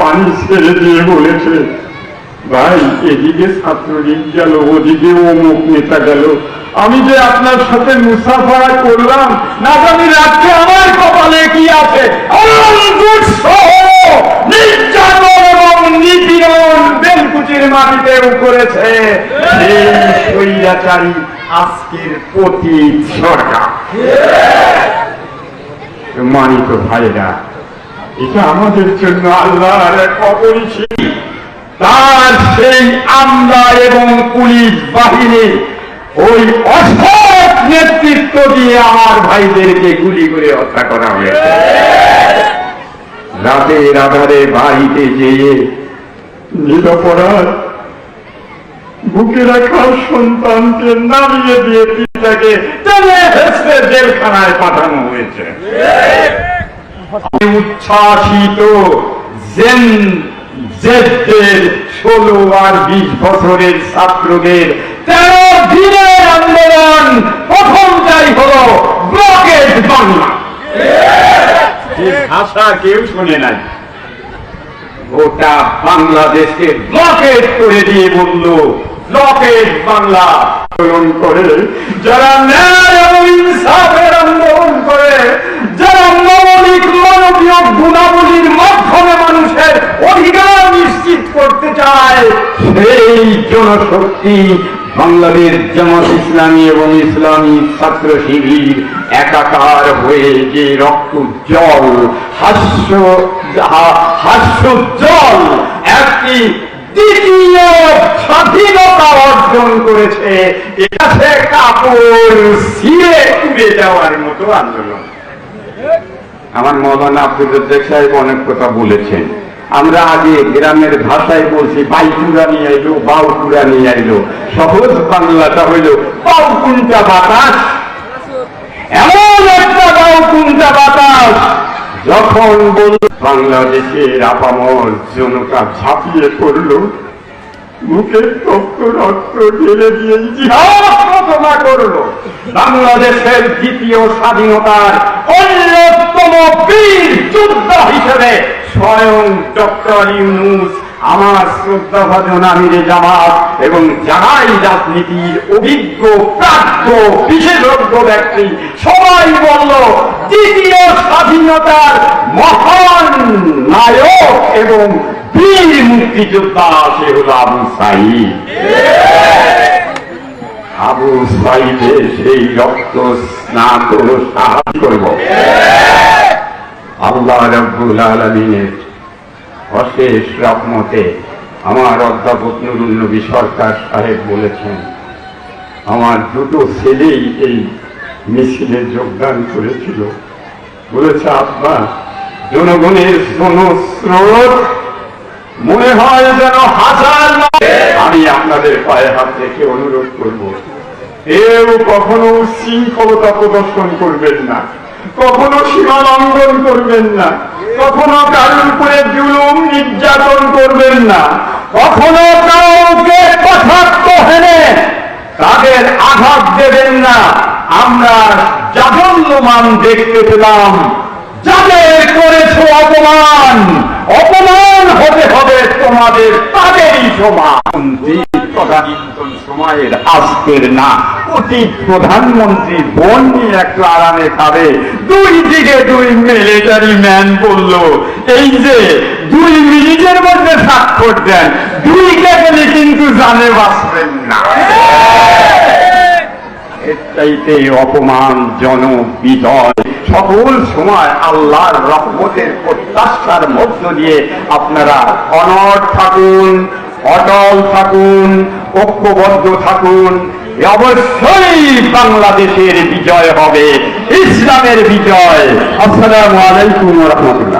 পানি ছেড়ে দিয়ে বলেছে ভাই এদিকে ছাত্রলীগ গেল ওদিকে অমুক নেতা গেল আমি যে আপনার সাথে মুসাফা করলাম না জানি রাত্রে আমার কপালে কি আছে নির্যাতন এবং নিপীড়ন বেলকুচির মাটিতেও করেছে সেই স্বৈরাচারী আজকের পতীত সরকার। মানিত ভাইরা এটা আমাদের জন্য আল্লাহর এক অপরিসীম। তার সেই আমলা এবং পুলিশ বাহিনী ওই অসৎ নেতৃত্ব দিয়ে আমার ভাইদেরকে গুলি করে হত্যা করা হয়েছে। রাতের আধারে বাড়িতে যেয়ে নিরপরাধ বুকে রাখা সন্তানকে নামিয়ে দিয়ে পিতাকে জেলখানায় পাঠানো হয়েছে। উচ্ছ্বাসিত ষোলো আর বিশ বছরের ছাত্রদের তেরো দিনের আন্দোলন প্রথমটাই হলো ব্লকেট বাংলা। ভাষা কেউ শুনে নাই। গোটা বাংলাদেশকে ব্লকেট করে দিয়ে বলল ব্লকেট বাংলা আন্দোলন করে। যারা ন্যায় এবং ইনসাফের আন্দোলন করে সেই জনশক্তি, বাংলাদেশ জামাত ইসলামী এবং ইসলামী ছাত্র শিবির একাকার হয়ে যে রক্ত জল হাস্য, হা- হাস্যোজ্জ্বল একটি দ্বিতীয় স্বাধীনতা অর্জন করেছে। এটা সে কাপড় ছিঁড়ে উড়ে যাওয়ার মতো আন্দোলন। আমার মৌলানা আব্দুল সাহেব অনেক কথা বলেছেন। আমরা আগে গ্রামের ভাষায় বলছি, বাইকুড়া নিয়ে আইলো বাউকুরা নিয়ে আইলো। সহজ বাংলাটা হইল বাউকুন্টা বাতাস। এমন একটা বাউকুন্টা বাতাস, যখন বল বাংলাদেশের আপামর জনতা ঝাঁপিয়ে পড়ল, মুখে তপ্ত রক্ত ঢেলে দিয়ে ইতিহাস রচনা করল। বাংলাদেশের দ্বিতীয় স্বাধীনতার অন্যতম বীর যোদ্ধা হিসেবে স্বয়ং ডক্টর ইউনুস আমার শ্রদ্ধাভাজন আমিরে জামাত এবং যারাই রাজনীতির অভিজ্ঞ প্রাপ্ত বিশেষজ্ঞ ব্যক্তি। সবাই বলল, দ্বিতীয় স্বাধীনতার মহান নায়ক এবং বীর মুক্তিযোদ্ধা সে হল আবু সাইদ। আবু সাইদের সেই রক্ত স্নাত সাহায্য করব। আল্লাহ রব্বুল আলমিনের অশেষ রহমতে আমার অধ্যাপক নুরুল নবী সরকার সাহেব বলেছেন, আমার দুটো ছেলেই এই মিছিলে যোগদান করেছিল। বলেছে আপনার জনগণের জনস্রোত মনে হয় যেন হাজার আমি আপনাদের পায়ে হাত রেখে অনুরোধ করব, কেউ কখনো শৃঙ্খলতা প্রদর্শন করবেন না। কখনো সীমা লঙ্ঘন করবেন না। কখনো কারোর উপরে জুলুম নির্যাতন করবেন না। কখনো কাউকে কথা হেনে তাদের আঘাত দেবেন না। আমরা জাগল্যমান দেখতে পেলাম। যাদের করেছ অপমান অপমান তোমাদের তাদেরই সমান তদানীন্তন সময়ের আজকের না অতীত প্রধানমন্ত্রী বোন নিয়ে একটু আরামে খাবে। দুই দিকে দুই মিলিটারি ম্যান বলল এই যে দুই মিনিটের মধ্যে স্বাক্ষর দেন দুই গেলে কিন্তু জানে বাঁচবেন না। এর চাইতে অপমান জন বিজয় সকল সময় আল্লাহর রহমতের প্রত্যাশার মধ্য দিয়ে আপনারা অনড় থাকুন, অটল থাকুন, ঐক্যবদ্ধ থাকুন। অবশ্যই বাংলাদেশের বিজয় হবে, ইসলামের বিজয়। আসসালামু আলাইকুম রহমতুল্লাহ।